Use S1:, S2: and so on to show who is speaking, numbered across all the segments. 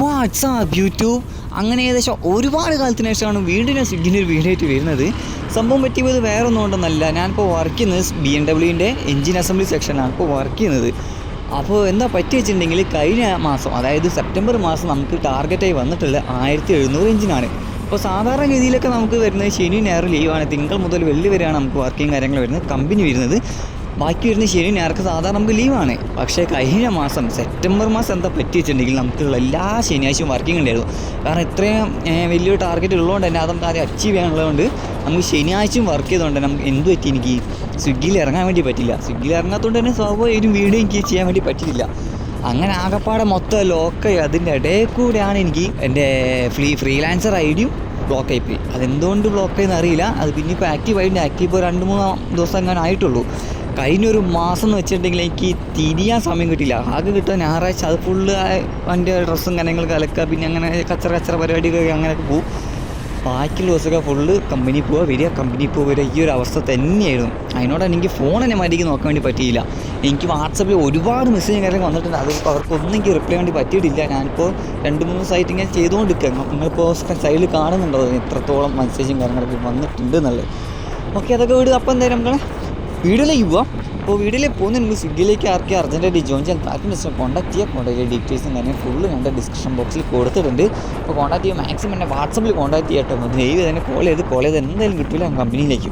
S1: WhatsApp YouTube അങ്ങനെ ഏകദേശം ഒരുപാട് കാലത്തിന് ശേഷമാണ് വീണ്ടും ഞാൻ സ്വിഗ്ഗിന്റെ ഒരു വീഡിയോ ആയിട്ട് വരുന്നത്. സംഭവം പറ്റിയത് വേറെ ഒന്നും കൊണ്ടൊന്നല്ല. ഞാനിപ്പോൾ വർക്ക് ചെയ്യുന്നത് ബി എം ഡബ്ല്യുവിന്റെ എഞ്ചിൻ അസംബ്ലി സെക്ഷനാണ് ഇപ്പോൾ വർക്ക് ചെയ്യുന്നത്. അപ്പോൾ എന്താ പറ്റി വെച്ചിട്ടുണ്ടെങ്കിൽ കഴിഞ്ഞ മാസം അതായത് സെപ്റ്റംബർ മാസം നമുക്ക് ടാർഗറ്റായി വന്നിട്ടുള്ള ആയിരത്തി എഴുന്നൂറ് എഞ്ചിനാണ് അപ്പോൾ സാധാരണ രീതിയിലൊക്കെ നമുക്ക് വരുന്നത് ശനി ഞായർ ലീവാണ്. തിങ്കൾ മുതൽ വെള്ളി വരെയാണ് നമുക്ക് വർക്കിംഗ് കാര്യങ്ങൾ വരുന്നത് കമ്പനി വരുന്നത്. ബാക്കി വരുന്ന ശനി ഞായർക്ക് സാധാരണ നമുക്ക് ലീവാണ് പക്ഷേ കഴിഞ്ഞ മാസം സെപ്റ്റംബർ മാസം എന്താ പറ്റി വെച്ചിട്ടുണ്ടെങ്കിൽ നമുക്കുള്ള എല്ലാ ശനിയാഴ്ചയും വർക്കിംഗ് ഉണ്ടായിരുന്നു. കാരണം ഇത്രയും വലിയൊരു ടാർഗറ്റ് ഉള്ളതുകൊണ്ട് തന്നെ അത് നമുക്ക് ആദ്യം അച്ചീവ് ചെയ്യാനുള്ളതുകൊണ്ട് നമുക്ക് ശനിയാഴ്ചയും വർക്ക് ചെയ്തുകൊണ്ട് നമുക്ക് എന്ത് പറ്റി? എനിക്ക് സ്വിഗ്ഗിയിൽ ഇറങ്ങാൻ വേണ്ടി പറ്റില്ല. സ്വിഗ്ഗിയിൽ ഇറങ്ങാത്തതുകൊണ്ട് തന്നെ സ്വാഭാവികം വീഡിയോ എനിക്ക് ചെയ്യാൻ വേണ്ടി പറ്റിയില്ല അങ്ങനെ ആകപ്പാടെ മൊത്തം ലോക്കായി അതിന്റെ ഇടയിൽ കൂടെയാണ് എനിക്ക് എന്റെ ഫ്രീ ഫ്രീലാൻസർ ഐ ഡിയും ബ്ലോക്ക് ആയിപ്പോയി അതെന്തുകൊണ്ട് ബ്ലോക്ക് ആയെന്ന് അറിയില്ല. അത് പിന്നെ ഇപ്പോൾ ആക്റ്റീവ് ആയിട്ട് ആക്റ്റീവ് ഇപ്പോൾ രണ്ട് മൂന്ന് ദിവസം അങ്ങനെ ആയിട്ടുള്ളൂ. കഴിഞ്ഞൊരു മാസം എന്ന് വെച്ചിട്ടുണ്ടെങ്കിൽ എനിക്ക് തിരിയാൻ സമയം കിട്ടില്ല ആകെ കിട്ടുക ഞായറാഴ്ച അത് ഫുള്ള് എന്റെ ഡ്രസ്സും കാര്യങ്ങൾ കലക്കുക പിന്നെ അങ്ങനെ കച്ചറ കച്ചറ പരിപാടിയൊക്കെ അങ്ങനെയൊക്കെ പോകും. ബാക്കിയുള്ള ദിവസമൊക്കെ ഫുള്ള് കമ്പനി പോവുക വരിക കമ്പനി പോവുക വരിക. ഈ ഒരു അവസ്ഥ തന്നെയായിരുന്നു. അതിനോട് എനിക്ക് ഫോൺ തന്നെ മര്യാദയ്ക്ക് നോക്കാൻ വേണ്ടി പറ്റിയില്ല. എനിക്ക് വാട്സപ്പിൽ ഒരുപാട് മെസ്സേജ് കാര്യങ്ങൾ വന്നിട്ടുണ്ട്. അത് അവർക്കൊന്നും എനിക്ക് റിപ്ലൈ വേണ്ടി പറ്റിയിട്ടില്ല. ഞാനിപ്പോൾ രണ്ട് മൂന്ന് സൈറ്റ് ഇങ്ങനെ ചെയ്തുകൊണ്ടിരിക്കുക നിങ്ങളിപ്പോൾ സൈഡിൽ കാണുന്നുണ്ടോ? എത്രത്തോളം മെസ്സേജും കാര്യങ്ങളൊക്കെ വന്നിട്ടുണ്ട് എന്നുള്ളത്. ഓക്കെ അതൊക്കെ വിടുക അപ്പം എന്തായാലും നമുക്ക് വീഡിയോയിലേക്ക് പോവാം അപ്പോൾ വീഡിയോയിലേക്ക് പോകുന്നതിന് മുമ്പ് സ്വിഗ്ഗിയിലേക്ക് ആർക്കും അർജന്റായിട്ട് ജോയിൻ ചെയ്യാൻ താല്പര്യം കോൺടാക്ട് ചെയ്യുക കോൺടാക്ട് ഡീറ്റെയിൽസും കാര്യം ഫുള്ള് ഞാൻ ഡിസ്ക്രിപ്ഷൻ ബോക്സിൽ കൊടുത്തിട്ടുണ്ട്. അപ്പോൾ കോൺടാക്ട് ചെയ്യുക മാക്സിമം എന്നെ വാട്സപ്പിൽ കോൺടാക്ട് ചെയ്യട്ടോ ദൈവം തന്നെ കോൾ ചെയ്ത് കോൾ ചെയ്ത് എന്തായാലും കിട്ടില്ല കമ്പനിയിലേക്ക്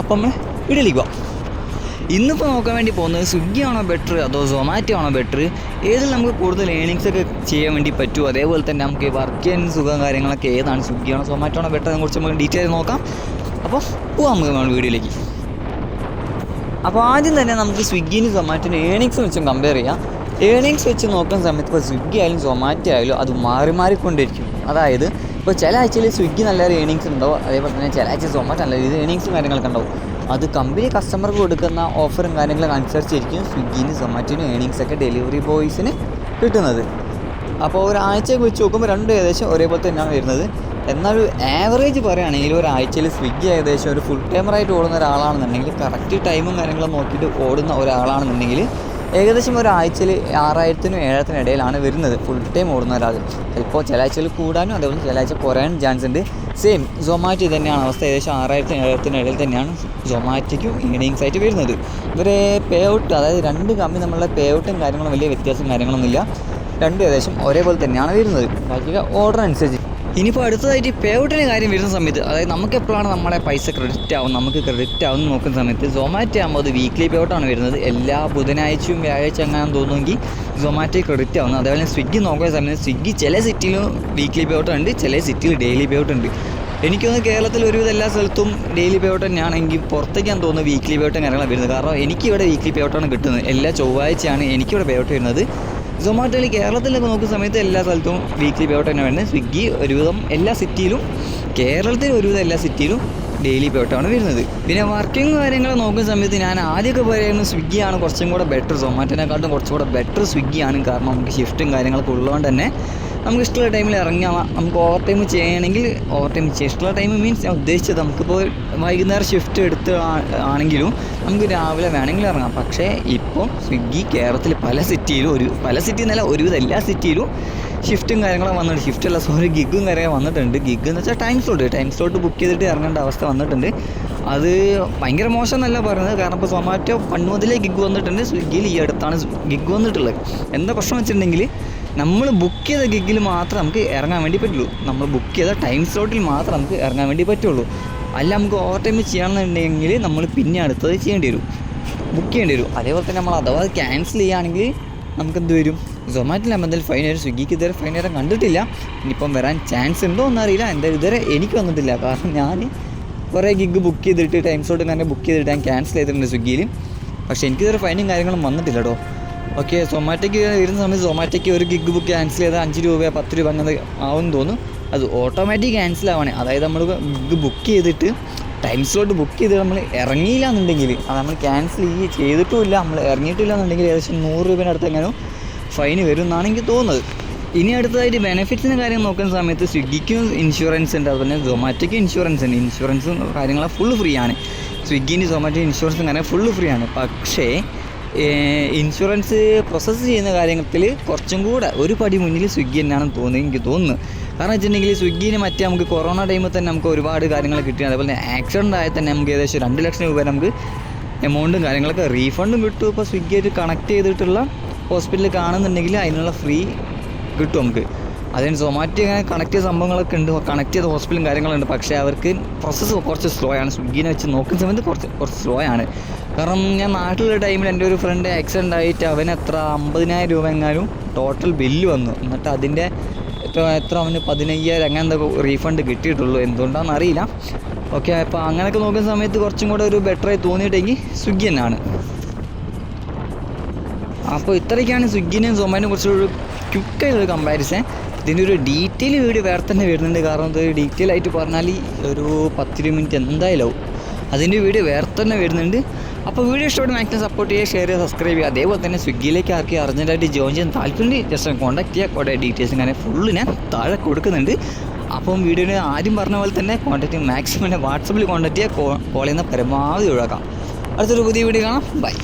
S1: അപ്പം നമ്മൾ വീഡിയോയിലേക്ക് പോവാം ഇന്നിപ്പോൾ നോക്കാൻ വേണ്ടി പോകുന്നത് സ്വിഗ്ഗി ആണോ ബെറ്റർ അതോ സൊമാറ്റോ ആണോ ബെറ്റർ ഏതിൽ നമുക്ക് കൂടുതൽ ഏണിങ്സ് ഒക്കെ ചെയ്യാൻ വേണ്ടി പറ്റുമോ അതേപോലെ തന്നെ നമുക്ക് വർക്ക് ചെയ്യാൻ സുഖം കാര്യങ്ങളൊക്കെ ഏതാണ്? സ്വിഗ്ഗി ആണോ സൊമാറ്റോ ആണോ ബെറ്റർ കുറിച്ച് നമുക്ക് ഡീറ്റെയിൽ നോക്കാം. അപ്പോൾ പോവാം നമുക്ക് വീഡിയോയിലേക്ക് അപ്പോൾ ആദ്യം തന്നെ നമുക്ക് സ്വിഗ്ഗിനും സൊമാറ്റോനും ഏണിങ്സ് വെച്ചും കമ്പയർ ചെയ്യാം. ഏണിങ്സ് വെച്ച് നോക്കുന്ന സമയത്ത് ഇപ്പോൾ സ്വിഗ്ഗി ആയാലും സൊമാറ്റോ ആയാലും അത് മാറി മാറിക്കൊണ്ടിരിക്കും. അതായത് ഇപ്പോൾ ചില ആഴ്ചയിൽ സ്വിഗ്ഗി നല്ല ഏണിങ്സ് ഉണ്ടാവും. അതേപോലെ തന്നെ ചില ആഴ്ച സൊമാറ്റോ നല്ല രീതിയിൽ ഏണിങ്സും കാര്യങ്ങളൊക്കെ ഉണ്ടാവും. അത് കമ്പനി കസ്റ്റമർക്ക് കൊടുക്കുന്ന ഓഫറും കാര്യങ്ങളൊക്കെ അനുസരിച്ചിരിക്കും സ്വിഗ്ഗിനും സൊമാറ്റോനും ഏണിങ്സ് ഒക്കെ ഡെലിവറി ബോയ്സിന് കിട്ടുന്നത്. അപ്പോൾ ഒരാഴ്ച വെച്ച് നോക്കുമ്പോൾ രണ്ടും ഏകദേശം ഒരേപോലെ തന്നെയാണ് വരുന്നത്. എന്നാൽ ആവറേജ് പറയുകയാണെങ്കിൽ ഒരാഴ്ചയിൽ സ്വിഗ്ഗി ഏകദേശം ഒരു ഫുൾ ടൈമറായിട്ട് ഓടുന്ന ഒരാളാണെന്നുണ്ടെങ്കിൽ കറക്റ്റ് ടൈമും കാര്യങ്ങളും നോക്കിയിട്ട് ഓടുന്ന ഒരാളാണെന്നുണ്ടെങ്കിൽ ഏകദേശം ഒരാഴ്ചയിൽ ആറായിരത്തിനും ഏഴായിരത്തിനും ഇടയിലാണ് വരുന്നത് ഫുൾ ടൈം ഓടുന്ന ഒരാൾ. ചിലപ്പോൾ ചില ആഴ്ചയിൽ കൂടാനും അതേപോലെ ചില ആഴ്ച കുറയാനും ചാൻസ് ഉണ്ട്. സെയിം സൊമാറ്റോ തന്നെയാണ് അവസ്ഥ. ഏകദേശം ആറായിരത്തിനും ഏഴായിരത്തിനും ഇടയിൽ തന്നെയാണ് സൊമാറ്റോയ്ക്കും ഏണിങ്സ് ആയിട്ട് വരുന്നത്. ഇവരെ പേ ഔട്ട് അതായത് രണ്ട് കമ്പനി നമ്മളുടെ പേ ഔട്ടും കാര്യങ്ങളും വലിയ വ്യത്യാസം കാര്യങ്ങളൊന്നുമില്ല. രണ്ടും ഏകദേശം ഒരേപോലെ തന്നെയാണ് വരുന്നത്. ബാക്കി ഓർഡർ അനുസരിച്ച് ഇനിയിപ്പോൾ അടുത്തതായിട്ട് പേ ഔട്ടിന്റെ കാര്യം വരുന്ന സമയത്ത് അതായത് നമുക്ക് എപ്പോഴാണ് നമ്മുടെ പൈസ ക്രെഡിറ്റ് ആവും നമുക്ക് ക്രെഡിറ്റ് ആവും നോക്കുന്ന സമയത്ത് സൊമാറ്റോ ആകുമ്പോൾ അത് വീക്ക്ലി പേ ഔട്ടാണ് വരുന്നത്. എല്ലാ ബുധനാഴ്ചയും വ്യാഴാഴ്ച അങ്ങനെ തോന്നുമെങ്കിൽ സൊമാറ്റോ ക്രെഡിറ്റ് ആവുന്നത് അതേപോലെ സ്വിഗ്ഗി നോക്കുന്ന സമയത്ത് സ്വിഗ്ഗി ചില സിറ്റിയിലും വീക്ക്ലി പേ ഔട്ടുണ്ട് ചില സിറ്റിയിൽ ഡെയിലി പേ ഔട്ടുണ്ട് എനിക്ക് തോന്നുന്നു കേരളത്തിൽ ഒരുവിധം എല്ലാ സ്ഥലത്തും ഡെയിലി പേ ഔട്ട് തന്നെയാണെങ്കിൽ പുറത്തേക്ക് ഞാൻ തോന്നുന്നു വീക്ക്ലി പേ ഔട്ടും കാര്യങ്ങളാണ് വരുന്നത്. കാരണം എനിക്കിവിടെ വീക്ക്ലി പേ ഔട്ടാണ് കിട്ടുന്നത്. എല്ലാ ചൊവ്വാഴ്ചയാണ് എനിക്കിവിടെ പേ ഔട്ട് വരുന്നത്. സൊമാറ്റോയിൽ കേരളത്തിലൊക്കെ നോക്കുന്ന സമയത്ത് എല്ലാ സ്ഥലത്തും വീക്ക്ലി പേ ഔട്ട് തന്നെ വരുന്നത്. സ്വിഗ്ഗി ഒരുവിധം എല്ലാ സിറ്റിയിലും കേരളത്തിൽ ഒരുവിധം എല്ലാ സിറ്റിയിലും ഡെയിലി പോയിട്ടാണ് വരുന്നത്. പിന്നെ വർക്കിംഗ് കാര്യങ്ങൾ നോക്കുന്ന സമയത്ത് ഞാൻ ആദ്യമൊക്കെ പറയുന്നത് സ്വിഗ്ഗിയാണ് കുറച്ചും കൂടെ ബെറ്റർ സൊമാറ്റോനെക്കാട്ടും കുറച്ചും കൂടെ ബെറ്റർ സ്വിഗ്ഗിയാണ് കാരണം നമുക്ക് ഷിഫ്റ്റും കാര്യങ്ങളൊക്കെ ഉള്ളതുകൊണ്ട് തന്നെ നമുക്ക് ഇഷ്ടമുള്ള ടൈമിൽ ഇറങ്ങാം. നമുക്ക് ഓവർ ടൈം ചെയ്യണമെങ്കിൽ ഓവർ ടൈം ഇഷ്ടമുള്ള ടൈം മീൻസ് ഞാൻ ഉദ്ദേശിച്ചത് നമുക്കിപ്പോൾ വൈകുന്നേരം ഷിഫ്റ്റ് എടുത്ത് ആണെങ്കിലും നമുക്ക് രാവിലെ വേണമെങ്കിൽ ഇറങ്ങാം. പക്ഷേ ഇപ്പോൾ സ്വിഗ്ഗി കേരളത്തിൽ പല സിറ്റിയിലും ഒരു പല സിറ്റി എന്നല്ല ഒരുവിധം എല്ലാ സിറ്റിയിലും ഷിഫ്റ്റും കാര്യങ്ങളും വന്നിട്ടുണ്ട്. ഷിഫ്റ്റ് അല്ല സോറി ഗിഗും കാര്യങ്ങളും വന്നിട്ടുണ്ട്. ഗിഗ് എന്ന് വെച്ചാൽ time slot time slot book ചെയ്തിട്ട് ഇറങ്ങേണ്ട അവസ്ഥ വന്നിട്ടുണ്ട്. അത് ഭയങ്കര മോശം എന്നല്ല പറയുന്നത്. കാരണം ഇപ്പോൾ സൊമാറ്റോ പണ്ട് മുതലേ ഗിഗ് വന്നിട്ടുണ്ട്. സ്വിഗ്ഗിയിൽ ഈ അടുത്താണ് ഗിഗ് വന്നിട്ടുള്ളത്. എന്താ പ്രശ്നം വെച്ചിട്ടുണ്ടെങ്കിൽ നമ്മൾ ബുക്ക് ചെയ്ത ഗിഗിൽ മാത്രം നമുക്ക് ഇറങ്ങാൻ വേണ്ടി പറ്റുള്ളൂ. നമ്മൾ ബുക്ക് ചെയ്ത ടൈം സ്ലോട്ടിൽ മാത്രം നമുക്ക് ഇറങ്ങാൻ വേണ്ടി പറ്റുള്ളൂ. അല്ല നമുക്ക് ഓവർ ടൈം ചെയ്യണമെന്നുണ്ടെങ്കിൽ നമ്മൾ പിന്നെ അടുത്തത് ചെയ്യേണ്ടി വരും. ബുക്ക് ചെയ്യേണ്ടി വരും. അതേപോലെ തന്നെ നമ്മൾ അഥവാ ക്യാൻസൽ ചെയ്യുകയാണെങ്കിൽ നമുക്കെന്ത് വരും? സൊമാറ്റോയിലാകുമ്പോൾ എന്തായാലും ഫൈൻ വരും സ്വിഗ്ഗിക്ക് ഇതുവരെ ഫൈൻ കണ്ടിട്ടില്ല. ഇനിയിപ്പം വരാൻ ചാൻസ് ഉണ്ടോ എന്നറിയില്ല. എന്തായാലും ഇതുവരെ എനിക്ക് വന്നിട്ടില്ല. കാരണം ഞാൻ കുറേ ഗിഗ് ബുക്ക് ചെയ്തിട്ട് ടൈം സ്ലോട്ടും തന്നെ ബുക്ക് ചെയ്തിട്ട് ഞാൻ ക്യാൻസൽ ചെയ്തിട്ടുണ്ട് സ്വിഗ്ഗിയിൽ പക്ഷേ എനിക്കിതുവരെ ഫൈനും കാര്യങ്ങളും വന്നിട്ടില്ല കേട്ടോ ഓക്കെ സൊമാറ്റോയ്ക്ക് വരുന്ന സമയത്ത് സൊമാറ്റോയ്ക്ക് ഒരു ഗിഗ് ബുക്ക് ക്യാൻസൽ ചെയ്താൽ അഞ്ച് രൂപ പത്ത് രൂപ അങ്ങനെ ആവും തോന്നും അത് ഓട്ടോമാറ്റിക് ക്യാൻസൽ ആവണേ. അതായത് നമ്മൾ ഗിഗ് ബുക്ക് ചെയ്തിട്ട് ടൈം സ്ലോട്ട് ബുക്ക് ചെയ്ത് നമ്മൾ ഇറങ്ങിയില്ല എന്നുണ്ടെങ്കിൽ അത് നമ്മൾ ക്യാൻസൽ ഈ ചെയ്തിട്ടുമില്ല നമ്മൾ ഇറങ്ങിയിട്ടില്ല എന്നുണ്ടെങ്കിൽ ഏകദേശം നൂറ് രൂപേന്റെ അടുത്ത് എങ്ങനെ ഫൈന് വരും എന്നാണ് എനിക്ക് തോന്നുന്നത്. ഇനി അടുത്തതായിട്ട് ബെനിഫിറ്റ്സിന്റെ കാര്യം നോക്കുന്ന സമയത്ത് സ്വിഗ്ഗിക്കും ഇൻഷുറൻസ് ഉണ്ട് അതുപോലെ സൊമാറ്റോയ്ക്കും ഇൻഷുറൻസ് ഉണ്ട് ഇൻഷുറൻസും കാര്യങ്ങളെ ഫുൾ ഫ്രീ ആണ് സ്വിഗ്ഗിന്റെ സൊമാറ്റോ ഇൻഷുറൻസും കാര്യം ഫുള്ള് ഫ്രീ ആണ് പക്ഷേ ഇൻഷുറൻസ് പ്രോസസ്സ് ചെയ്യുന്ന കാര്യത്തിൽ കുറച്ചും കൂടെ ഒരു പടി മുന്നിൽ സ്വിഗ്ഗി തന്നെയാണെന്ന് തോന്നുന്നത് എനിക്ക് തോന്നുന്നു. കാരണം വെച്ചിട്ടുണ്ടെങ്കിൽ സ്വിഗ്ഗിന് മറ്റേ നമുക്ക് കൊറോണ ടൈമിൽ തന്നെ നമുക്ക് ഒരുപാട് കാര്യങ്ങൾ കിട്ടി അതേപോലെ തന്നെ ആക്സിഡന്റ് ആയാൽ തന്നെ നമുക്ക് ഏകദേശം രണ്ട് ലക്ഷം രൂപ നമുക്ക് എമൗണ്ടും കാര്യങ്ങളൊക്കെ റീഫണ്ടും കിട്ടും. ഇപ്പോൾ സ്വിഗ്ഗി ആയിട്ട് കണക്ട് ചെയ്തിട്ടുള്ള ഹോസ്പിറ്റലിൽ കാണുന്നുണ്ടെങ്കിൽ അതിനുള്ള ഫ്രീ കിട്ടും നമുക്ക്. അതിന് സൊമാറ്റോ ഇങ്ങനെ കണക്ട് ചെയ്ത സംഭവങ്ങളൊക്കെ ഉണ്ട്. കണക്ട് ചെയ്ത ഹോസ്പിറ്റലും കാര്യങ്ങളുണ്ട്. പക്ഷേ അവർക്ക് പ്രോസസ്സ് കുറച്ച് സ്ലോ ആണ്. സ്വിഗ്ഗിനെ വെച്ച് നോക്കുന്ന സമയത്ത് കുറച്ച് കുറച്ച് സ്ലോ ആണ്. കാരണം ഞാൻ നാട്ടിലുള്ള ടൈമിൽ എന്റെ ഒരു ഫ്രണ്ട് ആക്സിഡന്റ് ആയിട്ട് അവന് എത്ര അമ്പതിനായിരം രൂപ എങ്ങാനും ടോട്ടൽ ബില്ല് വന്നു. എന്നിട്ട് അതിന്റെ എത്ര എത്ര അവന് പതിനയ്യായിരം അങ്ങനെ എന്തൊക്കെ റീഫണ്ട് കിട്ടിയിട്ടുള്ളൂ. എന്തുകൊണ്ടാണെന്ന് അറിയില്ല. ഓക്കെ അപ്പോൾ അങ്ങനെയൊക്കെ നോക്കുന്ന സമയത്ത് കുറച്ചും കൂടെ ഒരു ബെറ്ററായി തോന്നിയിട്ടെങ്കിൽ സ്വിഗ്ഗി തന്നെയാണ്. അപ്പോൾ ഇത്രയ്ക്കാണ് സ്വിഗ്ഗിനെയും സൊമാനെയും കുറിച്ചൊരു ക്വിക്കായൊരു കമ്പാരിസൺ ഇതിന്റെ ഒരു ഡീറ്റെയിൽ വീഡിയോ വേറെ തന്നെ വരുന്നുണ്ട്. കാരണം ഇത് ഡീറ്റെയിൽ ആയിട്ട് പറഞ്ഞാൽ ഒരു പത്തിരു മിനിറ്റ് എന്തായാലും ആവും. അതിന്റെ വീഡിയോ വേറെ തന്നെ വരുന്നുണ്ട്. അപ്പോൾ വീഡിയോ ഇഷ്ടപ്പെട്ട് മാക്സിമം സപ്പോർട്ട് ചെയ്യുക ഷെയർ ചെയ്യുക സബ്സ്ക്രൈബ് ചെയ്യുക. അതേപോലെ തന്നെ സ്വിഗ്ഗിയിലേക്ക് ആർക്കും അർജന്റായിട്ട് ജോയിൻ ചെയ്യാൻ താല്പര്യം ജസ്റ്റ് കോൺടാക്ട് ചെയ്യുക. കുറേ ഡീറ്റെയിൽസ് ഇങ്ങനെ ഫുള്ള് ഞാൻ താഴെ കൊടുക്കുന്നുണ്ട്. അപ്പം വീഡിയോന് ആദ്യം പറഞ്ഞ പോലെ തന്നെ കോൺടാക്ട് മാക്സിമം എന്നെ വാട്സപ്പിൽ കോൺടാക്ട് ചെയ്യുക. കോൾ ചെയ്യുന്ന പരമാവധി ഒഴിവാക്കാം അടുത്തൊരു പുതിയ വീഡിയോ കാണാം. ബൈ